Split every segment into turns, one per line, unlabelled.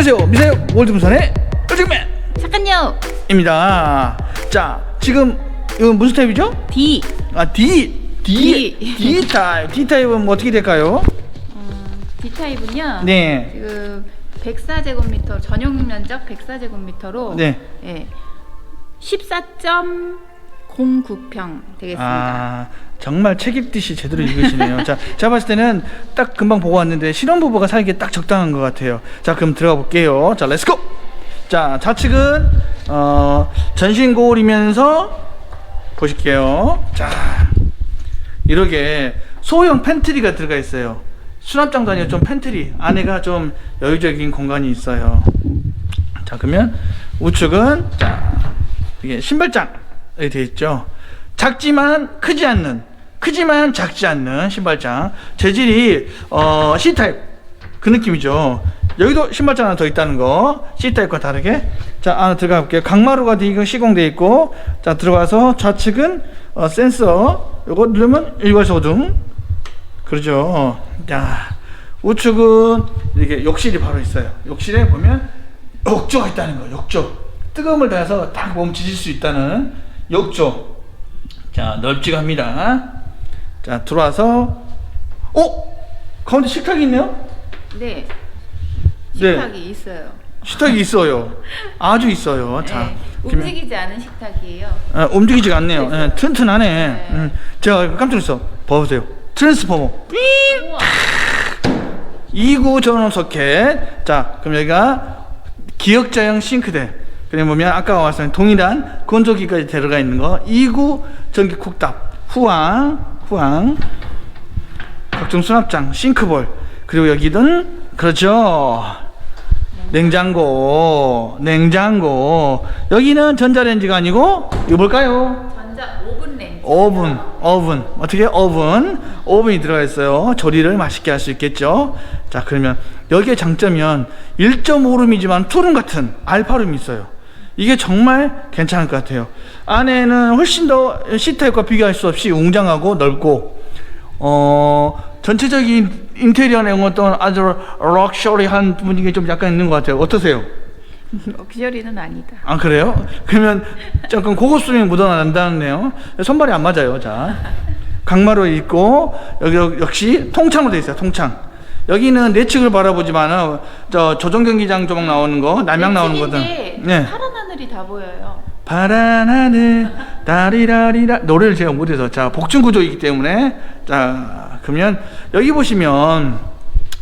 안녕하세요. 미사일 월드부산의 열정맨입니다.
잠깐요.
자, 지금 이건 무슨 타입이죠?
D.
아, D. D.
D.
D 타입. D 타입은 뭐 어떻게 될까요?
음, D 타입은요.
네.
지금 104제곱미터 전용 면적 104제곱미터로
네.
예. 14.09평 되겠습니다.
아, 정말 책 읽듯이 제대로 읽으시네요. 자, 제가 봤을 때는 딱 금방 보고 왔는데 신혼부부가 살기에 딱 적당한 것 같아요. 자, 그럼 들어가 볼게요. 자, 렛츠고! 자, 좌측은, 어, 전신 거울이면서 보실게요. 자, 이렇게 소형 팬트리가 들어가 있어요. 수납장도 아니고 좀 팬트리. 안에가 좀 여유적인 공간이 있어요. 자, 그러면 우측은, 자, 이게 신발장이 되어 있죠. 작지만 크지 않는, 크지만 작지 않는 신발장. 재질이 어, C 타입 그 느낌이죠. 여기도 신발장 하나 더 있다는 거. C 타입과 다르게. 자, 안에 들어가 볼게요. 강마루가 되고 시공되어 있고, 자 들어가서 좌측은 어, 센서. 요거 누르면 일괄소등. 그러죠. 자, 우측은 이렇게 욕실이 바로 있어요. 욕실에 보면 욕조가 있다는 거예요. 욕조. 뜨거움을 더해서 딱 몸 지질 수 있다는 욕조. 자, 넓지합니다. 자, 들어와서 어? 가운데 식탁이 있네요?
네.
네.
식탁이 있어요.
식탁이 있어요. 아주 있어요. 자,
네.
그러면-
움직이지 않은 식탁이에요.
아, 움직이지가 않네요. 예, 튼튼하네.
네.
음, 제가 깜짝 놀랐어. 봐보세요. 트랜스포머.
우와.
2구 전원 소켓. 자, 그럼 여기가 기역자형 싱크대. 그래 보면 아까 말씀드린 동일한 건조기까지 들어가 있는 거. 2구 전기 쿡탑. 후황, 후황. 각종 수납장, 싱크볼. 그리고 여기는 그렇죠. 냉장고, 냉장고. 여기는 전자레인지가 아니고 이거 뭘까요?
전자. 오븐,
오븐. 어떻게 오븐? 오븐이 들어가 있어요. 조리를 맛있게 할 수 있겠죠. 자, 그러면 여기에 장점은 1.5룸이지만 투룸 같은 알파룸이 있어요. 이게 정말 괜찮을 것 같아요. 안에는 훨씬 더 C타입과 비교할 수 없이 웅장하고 넓고, 어, 전체적인 인테리어나 어떤 아주 럭셔리한 분위기 좀 약간 있는 것 같아요. 어떠세요?
럭셔리는 아니다.
아 그래요? 그러면 조금 고급스러움이 묻어난다네요. 손발이 안 맞아요. 자, 강마루 있고 여기 역시 통창으로 돼 있어요. 통창. 여기는 내 측을 바라보지만은 저 조정 경기장 조망 나오는 거, 남양 나오는 거든.
네.
네.
파란 하늘이 다 보여요.
파란 하늘 다리라리라 노래를 제가 못해서 자 복층 구조이기 때문에 자 그러면 여기 보시면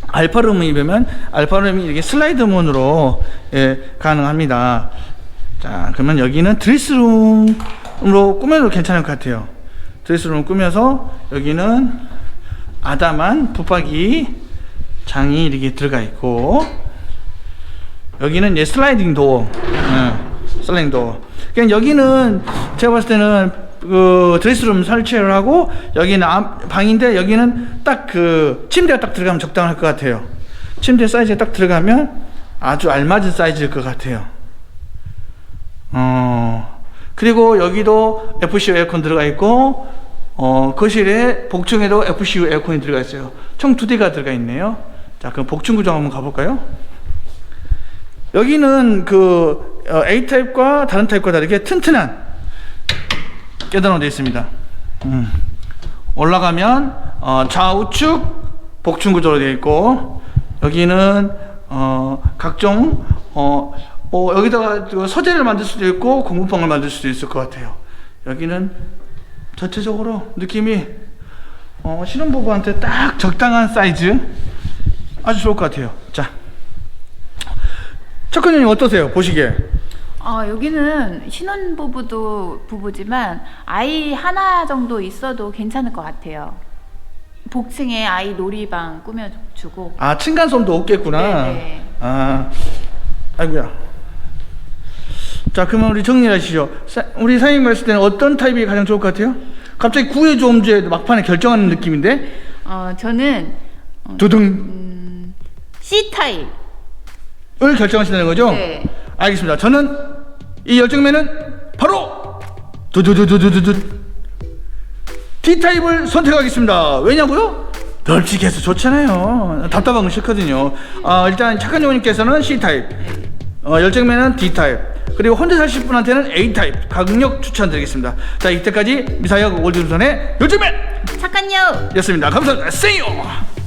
알파룸이 보면 알파룸이 이렇게 슬라이드 문으로 예, 가능합니다. 자 그러면 여기는 드레스룸으로 꾸며도 괜찮을 것 같아요. 드레스룸 꾸며서 여기는 아담한 붙박이 장이 이렇게 들어가 있고 여기는 이제 슬라이딩 도어, 예, 도어. 그냥 여기는 제가 봤을 때는 그 드레스룸 설치를 하고 여기는 앞- 방인데 여기는 딱 그 침대가 딱 들어가면 적당할 것 같아요. 침대 사이즈가 딱 들어가면 아주 알맞은 사이즈일 것 같아요. 어 그리고 여기도 FCU 에어컨 들어가 있고 어 거실에 복층에도 FCU 에어컨이 들어가 있어요. 총 두 대가 들어가 있네요. 자 그럼 복층 구조 한번 가볼까요? 여기는 그 어, A 타입과 다른 타입과 다르게 튼튼한 깨단으로 되어 있습니다. 음. 올라가면 어, 좌우측 복층 구조로 되어 있고 여기는 어, 각종 어, 어, 여기다가 그 서재를 만들 수도 있고 공부방을 만들 수도 있을 것 같아요. 여기는 전체적으로 느낌이 어, 신혼부부한테 딱 적당한 사이즈 아주 좋을 것 같아요. 자, 첫근님 어떠세요? 보시기에
어, 여기는 신혼부부도 부부지만 아이 하나 정도 있어도 괜찮을 것 같아요. 복층에 아이 놀이방 꾸며주고.
아 층간소음도 없겠구나.
네네.
아, 아이고야. 자, 그러면 우리 정리하시죠. 사, 우리 사장님 봤을 때는 어떤 타입이 가장 좋을 것 같아요? 갑자기 구해조음제 막판에 결정하는 느낌인데
어, 저는
두둥을
C 타입.
결정하신다는 거죠?
네.
알겠습니다. 저는 이 열정맨은 바로 두두두두두두 D 타입을 선택하겠습니다. 왜냐고요? 널찍이 해서 좋잖아요. 답답한 거 싫거든요. 어, 일단 착한 영혼님께서는 C타입, 어, 열정맨은 D타입, 그리고 혼자 사실 분한테는 A타입 강력 추천드리겠습니다. 자, 이때까지 미사역 월드존의 요즘맨
착한요.
였습니다. 감사합니다. You!